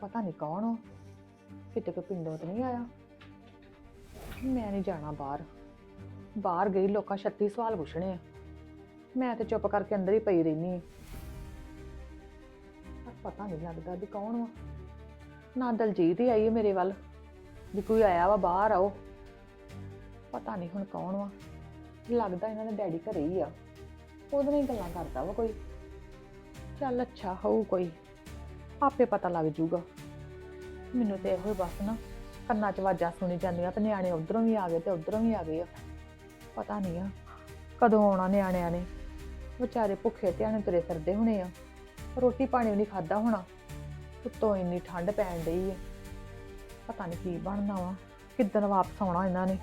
ਪਤਾ ਨਹੀਂ ਕੌਣ ਆ। ਕਿਤੇ ਕੋ ਪਿੰਡੋਂ ਤੇ ਨਹੀਂ ਆਇਆ। ਮੈਂ ਨਹੀਂ ਜਾਣਾ ਬਾਹਰ। ਬਾਹਰ ਗਈ ਲੋਕਾਂ 36 ਸਵਾਲ ਪੁੱਛਣੇ ਆ। ਮੈਂ ਤੇ ਚੁੱਪ ਕਰਕੇ ਅੰਦਰ ਹੀ ਪਈ ਰਹਿਨੀ ਆ। ਪਤਾ ਨਹੀਂ ਲੱਗਦਾ ਵੀ ਕੌਣ ਵਾ। ਨਾ ਦਲਜੀਤ ਹੀ ਆਈ ਹੈ ਮੇਰੇ ਵੱਲ, ਵੀ ਕੋਈ ਆਇਆ ਵਾ ਬਾਹਰ ਆਓ। ਪਤਾ ਨਹੀਂ ਹੁਣ ਕੌਣ ਵਾ। ਲੱਗਦਾ ਇਹਨਾਂ ਦੇ ਡੈਡੀ ਘਰੇ ਹੀ ਆ। ਉਹਦੇ ਨਾਲ ਹੀ ਗੱਲਾਂ ਕਰਦਾ ਵਾ ਕੋਈ। ਚੱਲ ਅੱਛਾ, ਹੋਊ ਕੋਈ। ਆਪੇ ਪਤਾ ਲੱਗ ਜੂਗਾ ਮੈਨੂੰ ਤੇ ਇਹੋ ਹੀ ਬਸ ਨਾ, ਕੰਨਾਂ 'ਚ ਆਵਾਜ਼ਾਂ ਸੁਣੀ ਜਾਂਦੀਆਂ ਤੇ ਨਿਆਣੇ ਉਧਰੋਂ ਵੀ ਆ ਗਏ ਤੇ ਉਧਰੋਂ ਵੀ ਆ ਗਏ ਆ। ਪਤਾ ਨਹੀਂ ਆ, ਕਦੋਂ ਆਉਣਾ ਨਿਆਣਿਆਂ ਨੇ। ਵਿਚਾਰੇ ਭੁੱਖੇ ਧਿਆਨੇ ਤੁਰੇ ਫਿਰਦੇ ਹੋਣੇ ਆ। ਰੋਟੀ ਪਾਣੀ ਵੀ ਨਹੀਂ ਖਾਦਾ ਹੋਣਾ। ਉੱਤੋਂ ਇੰਨੀ ਠੰਡ ਪੈਣ ਡਈ ਆ। ਪਤਾ ਨਹੀਂ ਕੀ ਬਣਨਾ ਵਾ, ਕਿੱਦਣ ਵਾਪਸ ਆਉਣਾ ਇਹਨਾਂ ਨੇ।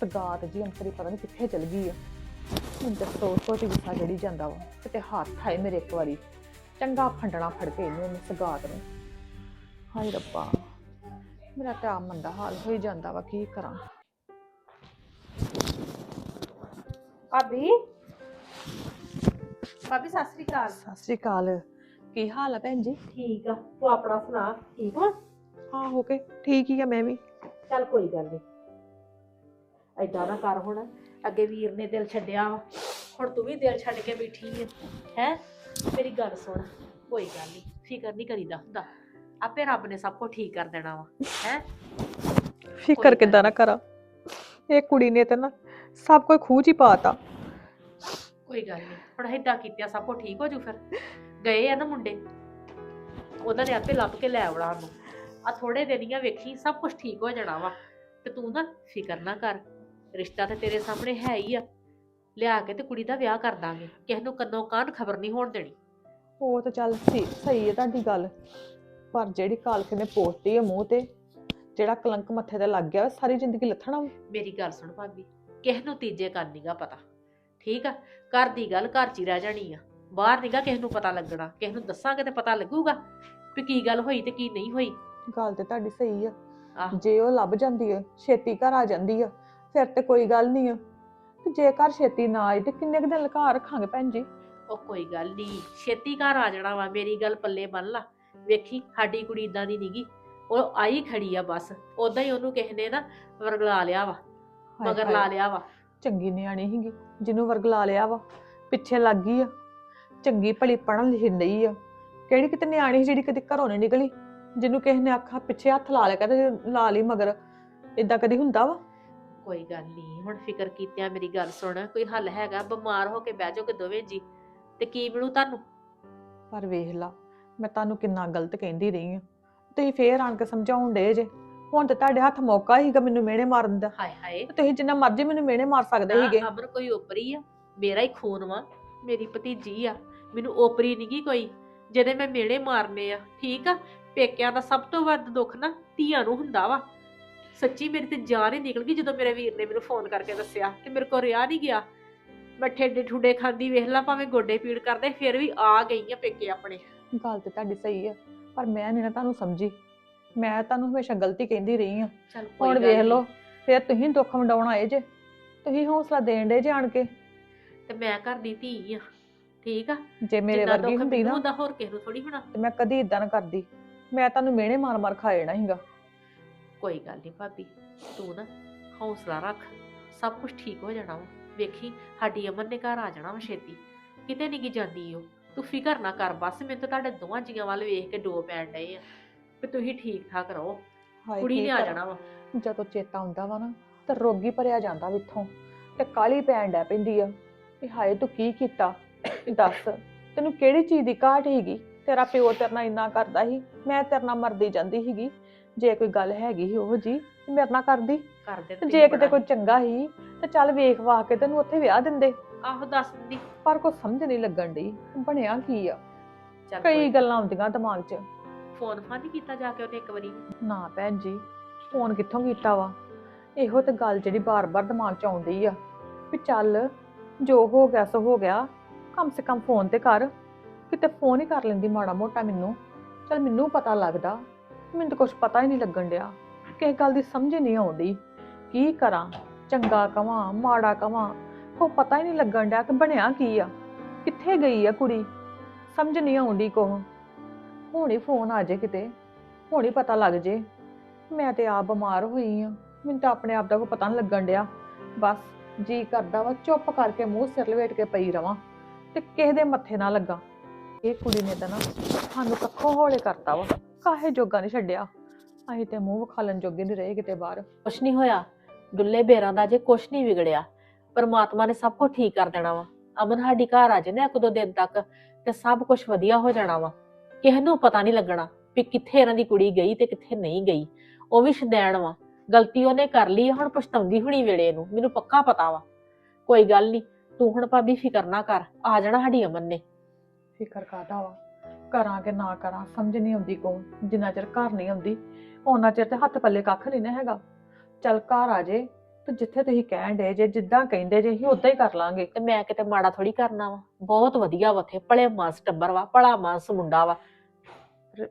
ਸਗਾਤ ਜੀ ਅੰਤਰੀ ਪਤਾ ਨਹੀਂ ਕਿੱਥੇ ਚਲ ਗਈ ਆ। ਮੈਨੂੰ ਤਾਂ ਸੋਚ ਗੁੱਸਾ ਚੜੀ ਜਾਂਦਾ ਵਾ, ਕਿਤੇ ਹੱਥ ਆਏ ਮੇਰੇ ਇੱਕ ਵਾਰੀ। ਚੰਗਾ ਫੰਡਣਾ ਫੜ ਕੇ ਇਹਨੂੰ ਉਹਨੇ ਸਗਾਤ ਨੂੰ। ਹਾਏ ਰੱਬਾ, ਮੇਰਾ ਤਾਂ ਮੰਦਾ ਹਾਲ ਹੋਈ ਜਾਂਦਾ ਵਾ, ਕੀ ਕਰਾਂ। ਭਾਬੀ? ਭਾਬੀ ਸਤਿ ਸ੍ਰੀ ਅਕਾਲ। ਸਤਿ ਸ੍ਰੀ ਅਕਾਲ। ਕੀ ਹਾਲ ਆ ਭੈਣ ਜੀ? ਠੀਕ ਆ। ਤੂੰ ਆਪਣਾ ਸੁਣਾ ਠੀਕ ਵਾ ਹਾਂ ਹੋ ਕੇ ਠੀਕ ਹੀ ਆ ਮੈਂ ਵੀ। ਚੱਲ ਕੋਈ ਗੱਲ ਨਹੀਂ ਐਦਾਂ ਨਾ ਕਰ ਹੁਣ। ਅੱਗੇ ਵੀਰ ਨੇ ਦਿਲ ਛੱਡਿਆ ਵਾ। ਹੁਣ ਤੂੰ ਵੀ ਦਿਲ ਛੱਡ ਕੇ ਬੈਠੀ ਹੈ ਹੈ? ਮੇਰੀ ਗੱਲ ਸੁਣ। ਕੋਈ ਗੱਲ ਨਹੀਂ ਫਿਕਰ ਨਹੀਂ ਕਰੀਦਾ ਹੁੰਦਾ। ਆਪੇ ਰੱਬ ਨੇ ਸਭ ਕੁਝ ਠੀਕ ਕਰ ਦੇਣਾ ਵਾ। ਹੈ? ਫਿਕਰ ਕਿੱਦਾਂ ਨਾ ਕਰਾਂ। ਇਹ ਕੁੜੀ ਨੇ ਤੇ ਨਾ ਸਭ ਕੁਝ ਖੂਹ 'ਚ ਹੀ ਪਾਤਾ ਕੋਈ ਗੱਲ ਨਹੀਂ। ਹੁਣ ਏਦਾਂ ਕੀਤਿਆ ਸਭ ਕੁਝ ਠੀਕ ਹੋ ਜੂ ਫਿਰ। ਗਏ ਆ ਨਾ ਮੁੰਡੇ। ਉਹਨਾਂ ਨੇ ਆਪੇ ਲੱਭ ਕੇ ਲੈ ਆਉਣਾ ਉਹਨੂੰ। ਆ ਥੋੜੇ ਦਿਨ ਹੀ ਆ ਵੇਖੀ ਸਭ ਕੁਝ ਠੀਕ ਹੋ ਜਾਣਾ ਵਾ। ਤੇ ਤੂੰ ਨਾ ਫਿਕਰ ਨਾ ਕਰ। ਰਿਸ਼ਤਾ ਤੇ ਤੇਰੇ ਸਾਹਮਣੇ ਹੈ ਹੀ ਆ। ਲਿਆ ਕੇ ਤੇ ਕੁੜੀ ਦਾ ਵਿਆਹ ਕਰ ਦਾਂਗੇ। ਕਿਸੇ ਨੂੰ ਕੰਨੋਂ ਕਾਨ ਖਬਰ ਨਹੀਂ ਹੋਣ ਦੇਣੀ। ਉਹ ਤਾਂ ਚੱਲ ਸਹੀ ਸਹੀ ਹੈ ਤੁਹਾਡੀ ਗੱਲ। ਪਰ ਜਿਹੜੀ ਕਾਲਖ ਨੇ ਪੋਸਤੀ ਹੈ ਮੂੰਹ ਤੇ ਜਿਹੜਾ ਕਲੰਕ ਮੱਥੇ ਤੇ ਲੱਗ ਗਿਆ ਉਹ ਸਾਰੀ ਜ਼ਿੰਦਗੀ ਲੱਥਣਾ ਵਾ। ਮੇਰੀ ਗੱਲ ਸੁਣ ਭਾਬੀ। ਕਿਸੇ ਨੂੰ ਤੀਜੇ ਕੰਨ ਨੀਗਾ ਪਤਾ। ਠੀਕ ਆ ਘਰ ਦੀ ਗੱਲ ਘਰ 'ਚ ਹੀ ਰਹਿ ਜਾਣੀ ਆ। ਬਾਹਰ ਨੀਗਾ ਕਿਸੇ ਨੂੰ ਪਤਾ ਲੱਗਣਾ ਕਿਸੇ ਨੂੰ ਦੱਸਾਂਗੇ ਤੇ ਪਤਾ ਲੱਗੂਗਾ ਵੀ ਕੀ ਗੱਲ ਹੋਈ ਤੇ ਕੀ ਨਹੀਂ ਹੋਈ। ਗੱਲ ਤੇ ਤੁਹਾਡੀ ਸਹੀ ਆ। ਆਹੋ। ਜੇ ਉਹ ਲੱਭ ਜਾਂਦੀ ਹੈ ਛੇਤੀ ਘਰ ਆ ਜਾਂਦੀ ਆ ਫਿਰ ਤੇ ਕੋਈ ਗੱਲ ਨਹੀਂ ਆ। ਤੇ ਜੇ ਘਰ ਛੇਤੀ ਨਾ ਆਈ ਤੇ ਕਿੰਨੇ ਕੁ ਦਿਨ ਲੁਕਾ ਰੱਖਾਂਗੇ ਭੈਣ ਜੀ? ਉਹ ਕੋਈ ਗੱਲ ਨਹੀਂ ਛੇਤੀ ਘਰ ਆ ਜਾਣਾ ਵਾ ਮੇਰੀ ਗੱਲ ਪੱਲੇ ਬੰਨ ਲਾ। ਵੇਖੀ ਸਾਡੀ ਕੁੜੀ ਇਦਾਂ ਦੀ ਨੀਗੀ ਉਹ ਆਈ ਖੜੀ ਆ ਬਸ ਉਦਾਂ ਹੀ ਉਹਨੂੰ ਕਿਸੇ ਨੇ ਨਾ ਵਰਗਲਾ ਲਿਆ ਵਾ ਹਾਏ ਮਗਰ ਹਾਏ, ਲਾ ਲਿਆ ਵਾ। ਚੰਗੀ ਨਿਆਣੀ ਸੀਗੀ ਜਿਹਨੂੰ ਵਰਗਲਾ ਲਿਆ ਵਾ ਪਿੱਛੇ ਲੱਗ ਗਈ ਆ। ਚੰਗੀ ਭਲੀ ਪੜਨ ਲਿਖਣ ਲਈ ਆ। ਕਿਹੜੀ ਕਿਤੇ ਨਿਆਣੀ ਸੀ ਜਿਹੜੀ ਕਦੇ ਘਰੋਂ ਨਹੀਂ ਨਿਕਲੀ ਜਿਹਨੂੰ ਕਿਸੇ ਨੇ ਆਖਾ ਪਿੱਛੇ ਹੱਥ ਲਾ ਲਿਆ ਕਹਿੰਦੇ ਲਾ ਲਈ ਮਗਰ। ਇਦਾਂ ਕਦੀ ਹੁੰਦਾ ਵਾ? ਕੋਈ ਗੱਲ ਨਹੀਂ ਹੁਣ ਫਿਕਰ ਕੀਤਿਆਂ ਮੇਰੀ ਗੱਲ ਸੁਣ ਕੋਈ ਹੱਲ ਹੈਗਾ ਬਿਮਾਰ ਹੋ ਕੇ ਬਹਿ ਜਾਓਗੇ ਦੋਵੇਂ ਜੀ ਤੇ ਕੀ ਮਿਲੂ ਤੁਹਾਨੂੰ? ਪਰ ਵੇਖ ਲਾ ਮੈਂ ਤੁਹਾਨੂੰ ਕਿੰਨਾ ਗਲਤ ਕਹਿੰਦੀ ਰਹੀ ਆ। ਤੁਸੀਂ ਫੇਰ ਆਣ ਕੇ ਸਮਝਾਉਣ ਡੇ ਜੇ। ਹੁਣ ਤੇ ਤੁਹਾਡੇ ਹੱਥ ਮੌਕਾ ਹੀਗਾ ਮੈਨੂੰ ਮਿਹਣੇ ਮਾਰਨ ਦਾ। ਹਾਏ ਹਾਏ। ਤੇ ਤੁਸੀਂ ਜਿੰਨਾ ਮਰਜ਼ੀ ਮੈਨੂੰ ਮਿਹਣੇ ਮਾਰ ਸਕਦੇ ਸੀਗੇ। ਅਮਰ ਕੋਈ ਓਪਰੀ ਆ ਮੇਰਾ ਹੀ ਖੂਨ ਵਾ ਮੇਰੀ ਭਤੀਜੀ ਆ ਮੈਨੂੰ ਓਪਰੀ ਨਹੀਂ ਗੀ ਕੋਈ ਜਿਹਦੇ ਮੈਂ ਮੇੜੇ ਮਾਰਨੇ ਆ ਠੀਕ ਆ? ਪੇਕਿਆਂ ਦਾ ਸਭ ਤੋਂ ਵੱਧ ਦੁੱਖ ਨਾ ਧੀਆਂ ਨੂੰ ਹੁੰਦਾ ਵਾ। ਸੱਚੀ ਮੇਰੀ ਤੇ ਜਾਨ ਹੀ ਨਿਕਲ ਗਈ ਜਦੋਂ ਮੇਰੇ ਵੀਰ ਨੇ ਮੈਨੂੰ ਫੋਨ ਕਰਕੇ ਦੱਸਿਆ ਕਿ ਮੇਰੇ ਕੋਲ ਰਿਆ ਨਹੀਂ ਗਿਆ। ਮੈਂ ਠੇਡੇ ਠੁੱਡੇ ਖਾਂਦੀ ਵੇਖ ਲਾ ਭਾਵੇਂ ਗੋਡੇ ਪੀੜ ਕਰਦੇ ਫਿਰ ਵੀ ਆ ਗਈ ਆ ਪੇਕੇ ਆਪਣੇ। ਗੱਲ ਤੇ ਤੁਹਾਡੀ ਸਹੀ ਆ ਪਰ ਮੈਂ ਨਹੀਂ ਨਾ ਤੁਹਾਨੂੰ ਸਮਝੀ। ਮੈਂ ਤੁਹਾਨੂੰ ਹਮੇਸ਼ਾ ਗਲਤੀ ਕਹਿੰਦੀ ਰਹੀ ਆ ਚੱਲ ਹੁਣ ਵੇਖ ਲਓ ਫਿਰ ਤੁਸੀਂ ਦੁੱਖ ਵੰਡਾਉਣ ਆਏ ਜੇ। ਤੁਸੀਂ ਹੌਸਲਾ ਦੇਣ ਡੇ ਜਾਣ ਕੇ। ਤੇ ਮੈਂ ਘਰ ਦੀ ਧੀ ਆ ਠੀਕ ਆ? ਜੇ ਮੇਰੇ ਜਿੰਨਾ ਵਰਗੀ ਦੁੱਖ ਹੁੰਦੀ ਮੈਨੂੰ ਨਾ ਹੁੰਦਾ ਹੋਰ ਕਿਸੇ ਨੂੰ ਥੋੜੀ ਹੋਣਾ। ਤੇ ਮੈਂ ਕਦੀ ਇਦਾਂ ਨਾ ਕਰਦੀ। ਮੈਂ ਤੁਹਾਨੂੰ ਮਿਹਣੇ ਮਾਰ ਮਾਰ ਖਾ ਜਾਣਾ ਸੀਗਾ। ਕੋਈ ਗੱਲ ਨਹੀਂ ਭਾਬੀ ਤੂੰ ਨਾ ਹੌਸਲਾ ਰੱਖ। ਸਭ ਕੁਝ ਠੀਕ ਹੋ ਜਾਣਾ ਵਾ। ਵੇਖੀ ਸਾਡੀ ਅਮਨ ਨੇ ਘਰ ਆ ਜਾਣਾ ਵਾ ਛੇਤੀ। ਕਿਤੇ ਨਹੀਂ ਗੀ ਜਾਂਦੀ ਉਹ। ਤੂੰ ਫਿਕਰ ਨਾ ਕਰ ਬਸ ਮੈਨੂੰ ਤਾਂ ਤੁਹਾਡੇ ਦੋਵਾਂ ਜੀਆਂ ਵੱਲ ਵੇਖ ਕੇ ਡੋ ਪੈਣ ਡਏ ਆ। ਵੀ ਤੁਸੀਂ ਠੀਕ ਠਾਕ ਰਹੋ। ਹਾਏ ਕੁੜੀ ਕੀ ਨੇ ਆ ਕਰਾਂ। ਜਾਣਾ ਵਾ। ਜਦੋਂ ਚੇਤਾ ਆਉਂਦਾ ਵਾ ਨਾ ਤੇ ਰੋਗੀ ਭਰਿਆ ਜਾਂਦਾ ਵਿੱਥੋਂ। ਤੇ ਕਾਲੀ ਪੈਣ ਡੈ ਪੈਂਦੀ ਆ ਵੀ ਹਾਏ ਤੂੰ ਕੀ ਕੀਤਾ? ਦੱਸ ਤੈਨੂੰ ਕਿਹੜੀ ਚੀਜ਼ ਦੀ ਘਾਟ ਹੈਗੀ ਤੇਰਾ ਪਿਓ ਤੇਰੇ ਨਾਲ ਇੰਨਾ ਕਰਦਾ ਸੀ ਮੈਂ ਤੇਰੇ ਨਾਲ ਮਰਦੀ ਜਾਂਦੀ ਸੀਗੀ। ਜੇ ਕੋਈ ਗੱਲ ਹੈਗੀ ਸੀ ਉਹ ਜੀ ਤੇ ਮੇਰੇ ਨਾਲ ਕਰਦੀ। ਕਰਦੇ ਤੇ ਜੇ ਕਿਤੇ ਕੋਈ ਚੰਗਾ ਸੀ ਤੇ ਚੱਲ ਵੇਖ ਵਾਹ ਕੇ ਤੈਨੂੰ ਉੱਥੇ ਵਿਆਹ ਦਿੰਦੇ। ਆਹੋ ਦੱਸ ਦਿੰਦੀ। ਪਰ ਕੋਈ ਸਮਝ ਨਹੀਂ ਲੱਗਣ ਡਈ ਬਣਿਆ ਕੀ ਆ? ਚੱਲ ਕਈ ਗੱਲਾਂ ਆਉਂਦੀਆਂ ਦਿਮਾਗ 'ਚ। ਫੋਨ ਫਾਨ ਨਹੀਂ ਕੀਤਾ ਜਾ ਕੇ ਉਹਨੇ ਇੱਕ ਵਾਰੀ? ਨਾ ਭੈਣ ਜੀ, ਫੋਨ ਕਿੱਥੋਂ ਕੀਤਾ ਵਾ? ਇਹੋ ਤੇ ਗੱਲ ਜਿਹੜੀ ਬਾਰ-ਬਾਰ ਦਿਮਾਗ 'ਚ ਆਉਂਦੀ ਆ ਵੀ ਚੱਲ ਜੋ ਹੋ ਗਿਆ ਸੋ ਹੋ ਗਿਆ, ਕਮ ਸੇ ਕਮ ਫੋਨ ਤੇ ਕਰ। ਕਿਤੇ ਫੋਨ ਹੀ ਕਰ ਲੈਂਦੀ ਮਾੜਾ ਮੋਟਾ ਮੈਨੂੰ। ਚੱਲ ਮੈਨੂੰ ਪਤਾ ਲੱਗਦਾ, ਮੈਨੂੰ ਤਾਂ ਕੁਝ ਪਤਾ ਹੀ ਨਹੀਂ ਲੱਗਣ ਡਿਆ। ਕਿਸੇ ਗੱਲ ਦੀ ਸਮਝ ਨਹੀਂ ਆਉਂਦੀ। ਕੀ ਕਰਾਂ? ਚੰਗਾ ਕਵਾਂ, ਮਾੜਾ ਕਵਾਂ? ਕੋ ਪਤਾ ਹੀ ਨਹੀਂ ਲੱਗਣ ਡਿਆ ਕਿ ਬਣਿਆ ਕੀ ਆ? ਕਿੱਥੇ ਗਈ ਆ ਕੁੜੀ? ਸਮਝ ਨਹੀਂ ਆਉਂਦੀ ਕੋ ਹੁਣ ਹੀ ਫੋਨ ਆ ਜੇ ਕਿਤੇ, ਹੁਣ ਹੀ ਪਤਾ ਲੱਗ ਜੇ। ਮੈਂ ਤੇ ਆਪ ਬਿਮਾਰ ਹੋਈ ਆ, ਮੈਨੂੰ ਤਾਂ ਆਪਣੇ ਆਪ ਦਾ ਕੋਈ ਪਤਾ ਨਹੀਂ ਲੱਗਣ ਡਿਆ। ਬਸ ਜੀ ਕਰਦਾ ਵਾ, ਚੁੱਪ ਕਰਕੇ ਮੂੰਹ ਸਿਰ ਲਵੇਟ ਕੇ ਪਈ ਰਵਾਂ ਤੇ ਕਿਸੇ ਦੇ ਮੱਥੇ ਨਾ ਲੱਗਾ। ਇਹ ਕੁੜੀ ਨੇ ਤਾਂ ਨਾ ਸਾਨੂੰ ਕੱਖੋਂ ਹੌਲੇ ਕਰਤਾ ਵਾ, ਕਾਹੇ ਜੋਗਾ ਨਹੀਂ ਛੱਡਿਆ। ਅਸੀਂ ਤੇ ਮੂੰਹ ਵਿਖਾਲਣ ਜੋਗੇ ਨਹੀਂ ਰਹੇ ਕਿਤੇ ਬਾਹਰ। ਕੁਛ ਨਹੀਂ ਹੋਇਆ ਡੁੱਲੇ ਬੇਰਾਂ ਦਾ ਜੇ ਕੁਛ ਨਹੀਂ ਵਿਗੜਿਆ, ਪਰਮਾਤਮਾ ਨੇ ਸਭ ਕੁਝ ਠੀਕ ਕਰ ਦੇਣਾ ਵਾ। ਅਮਨ ਸਾਡੀ ਘਰ ਆ ਜੇ ਨਾ ਇੱਕ ਦੋ ਦਿਨ ਤੱਕ ਤੇ ਸਭ ਕੁਝ ਵਧੀਆ ਹੋ ਜਾਣਾ ਵਾ। ਕਿਸੇ ਨੂੰ ਪਤਾ ਨਹੀਂ ਲੱਗਣਾ ਵੀ ਕਿੱਥੇ ਇਹਨਾਂ ਦੀ ਕੁੜੀ ਗਈ ਤੇ ਕਿੱਥੇ ਨਹੀਂ ਗਈ। ਉਹ ਵੀ ਸ਼ਦੈਣ ਵਾ। ਗਲਤੀ ਉਹਨੇ ਕਰ ਲਈ ਹੁਣ ਪਛਤਾਉਂਦੀ ਹੁਣੀ ਵੇਲੇ ਨੂੰ। ਮੈਨੂੰ ਪੱਕਾ ਪਤਾ ਵਾ। ਕੋਈ ਗੱਲ ਨਹੀਂ ਤੂੰ ਹੁਣ ਭਾਬੀ ਫਿਕਰ ਨਾ ਕਰ ਆ ਜਾਣਾ ਸਾਡੀ ਅਮਨ ਨੇ। ਫਿਕਰ ਕਾਦਾ ਵਾ? ਕਰਾਂ ਕਿ ਨਾ ਕਰਾਂ ਸਮਝ ਨਹੀਂ ਆਉਂਦੀ ਕੋ ਜਿੰਨਾ ਚਿਰ ਘਰ ਨਹੀਂ ਆਉਂਦੀ ਉਹਨਾਂ ਚਿਰ ਤੇ ਹੱਥ ਪੱਲੇ ਕੱਖ ਨਹੀਂ ਨਾ ਹੈਗਾ। ਚੱਲ ਘਰ ਆ ਜੇ ਤੇ ਜਿੱਥੇ ਤੁਸੀਂ ਕਹਿਣ ਦੇ ਜੇ ਜਿੱਦਾਂ ਕਹਿੰਦੇ ਜੇ ਅਸੀਂ ਉਦਾਂ ਹੀ ਕਰ ਲਾਂਗੇ। ਤੇ ਮੈਂ ਕਿਤੇ ਮਾੜਾ ਥੋੜੀ ਕਰਨਾ ਵਾ। ਬਹੁਤ ਵਧੀਆ ਵਾ ਉੱਥੇ ਭਲੇ ਮਾਸ ਟੱਬਰ ਵਾ ਭਲਾ ਮਾਸ ਮੁੰਡਾ ਵਾ।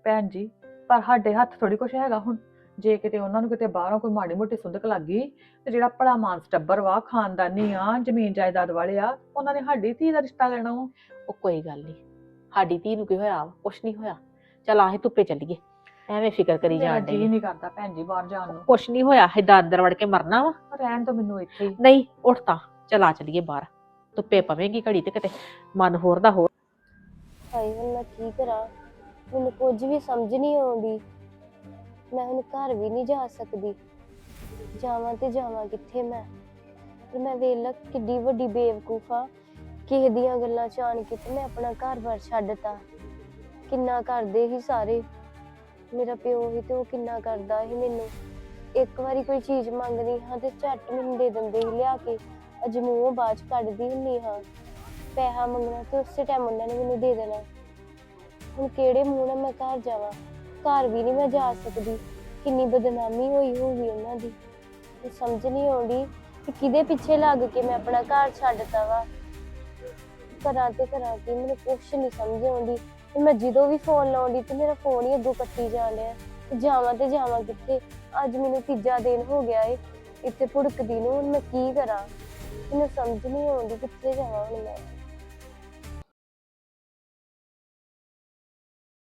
ਭੈਣ ਜੀ ਪਰ ਸਾਡੇ ਹੱਥ ਥੋੜੀ ਕੁਛ ਹੈਗਾ ਹੁਣ। ਜੇ ਕਿਤੇ ਉਹਨਾਂ ਨੂੰ ਕਿਤੇ ਬਾਹਰੋਂ ਕੋਈ ਮਾੜੀ ਮੋਟੀ ਸੁੰਦਕ ਲੱਗ ਗਈ ਤੇ ਜਿਹੜਾ ਭਲਾ ਮਾਨਸ ਟੱਬਰ ਵਾ ਖਾਨਦਾਨੀ ਆ ਜ਼ਮੀਨ ਜਾਇਦਾਦ ਵਾਲੇ ਆ ਉਹਨਾਂ ਨੇ ਸਾਡੀ ਧੀ ਦਾ ਰਿਸ਼ਤਾ ਲੈਣਾ ਵਾ। ਉਹ ਕੋਈ ਗੱਲ ਨਹੀਂ। ਸਾਡੀ ਧੀ ਨੂੰ ਕੀ ਹੋਇਆ? ਕੁਛ ਨਹੀਂ ਹੋਇਆ। ਚਲ ਆਹੇ ਧੁੱਪੇ ਚੱਲੀਏ। ਐਵੇਂ ਫਿਕਰ ਕਰੀ ਜਾਣ ਜੀ ਡਈ ਨਹੀਂ ਕਰਦਾ ਭੈਣ ਜੀ ਬਾਹਰ ਜਾਣ ਨੂੰ। ਕੁਛ ਨਹੀਂ ਹੋਇਆ। ਏਦਾਂ ਅੰਦਰ ਵੜ ਕੇ ਮਰਨਾ ਵਾ। ਰਹਿਣ ਤੋਂ ਮੈਨੂੰ ਇੱਥੇ ਹੀ। ਨਹੀਂ ਉੱਠ ਤਾਂ। ਚਲਾ ਚੱਲੀਏ ਬਾਹਰ। ਧੁੱਪੇ ਪਵੇਂਗੀ ਘੜੀ ਤੇ ਕਿਤੇ। ਮਨ ਹੋਰ ਦਾ ਹੋਰ। ਹਾਏ ਹੁਣ ਮੈਂ ਕੀ ਕਰਾਂ? ਮੈਨੂੰ ਕੁਝ ਵੀ ਸਮਝ ਨਹੀਂ ਆਉਂਦੀ। ਮੈਂ ਹੁਣ ਘਰ ਵੀ ਨਹੀਂ ਜਾ ਸਕਦੀ। ਜਾਵਾਂ ਤੇ ਜਾਵਾਂ ਕਿੱਥੇ ਮੈਂ? ਪਰ ਮੈਂ ਵੇਲਾ ਕਿੱਡੀ ਵੱਡੀ ਬੇਵਕੂਫ ਕਿਸੇ ਦੀਆਂ ਗੱਲਾਂ ਚ ਆਣ ਕੇ ਤੇ ਮੈਂ ਆਪਣਾ ਘਰ-ਬਾਰ ਛੱਡਤਾ ਕਿੰਨਾ ਕਰਦੇ ਹੀ ਸਾਰੇ। ਮੇਰਾ ਪਿਓ ਹੀ ਤੇ ਉਹ ਕਿੰਨਾ ਕਰਦਾ ਸੀ ਮੈਨੂੰ। ਇੱਕ ਵਾਰੀ ਕੋਈ ਚੀਜ਼ ਮੰਗਦੀ ਹਾਂ ਤੇ ਝੱਟ ਮੈਨੂੰ ਦੇ ਦਿੰਦੇ ਸੀ ਲਿਆ ਕੇ। ਅਜਮੂਹ ਮੂੰਹੋਂ ਬਾਅਦ ਕੱਢਦੀ ਹੁੰਨੀ ਹਾਂ। ਪੈਸਾ ਮੰਗਣਾ ਤੇ ਉਸੇ ਟਾਈਮ ਉਹਨਾਂ ਨੇ ਮੈਨੂੰ ਦੇ ਦੇਣਾ। ਹੁਣ ਕਿਹੜੇ ਮੂੰਹ ਨਾਲ ਮੈਂ ਘਰ ਜਾਵਾਂ? ਘਰ ਵੀ ਨਹੀਂ ਮੈਂ ਜਾ ਸਕਦੀ। ਕਿੰਨੀ ਬਦਨਾਮੀ ਹੋਈ ਹੋਊਗੀ ਉਹਨਾਂ ਦੀ। ਤੇ ਸਮਝ ਨਹੀਂ ਆਉਂਦੀ ਕਿ ਕਿਹਦੇ ਪਿੱਛੇ ਲੱਗ ਕੇ ਮੈਂ ਆਪਣਾ ਘਰ ਛੱਡਤਾ ਵਾ। ਕਰਾਂ ਤੇ ਕਰਾਂ ਕੀ ਮੈਨੂੰ ਕੁਛ ਨਹੀਂ ਸਮਝ ਆਉਂਦੀ। ਤੇ ਮੈਂ ਜਦੋਂ ਵੀ ਫੋਨ ਲਾਉਂਦੀ ਤੇ ਮੇਰਾ ਫੋਨ ਹੀ ਅੱਗੋਂ ਕੱਟੀ ਜਾਣ ਡਿਆ ਤੇ ਜਾਵਾਂ ਤੇ ਜਾਵਾਂ ਕਿੱਥੇ? ਅੱਜ ਮੈਨੂੰ ਤੀਜਾ ਦਿਨ ਹੋ ਗਿਆ ਏ। ਇੱਥੇ ਭੁੜਕਦੀ ਨੂੰ ਹੁਣ ਮੈਂ ਕੀ ਕਰਾਂ? ਮੈਨੂੰ ਸਮਝ ਨਹੀਂ ਆਉਂਦੀ ਕਿੱਥੇ ਜਾਵਾਂ ਹੁਣ ਮੈਂ।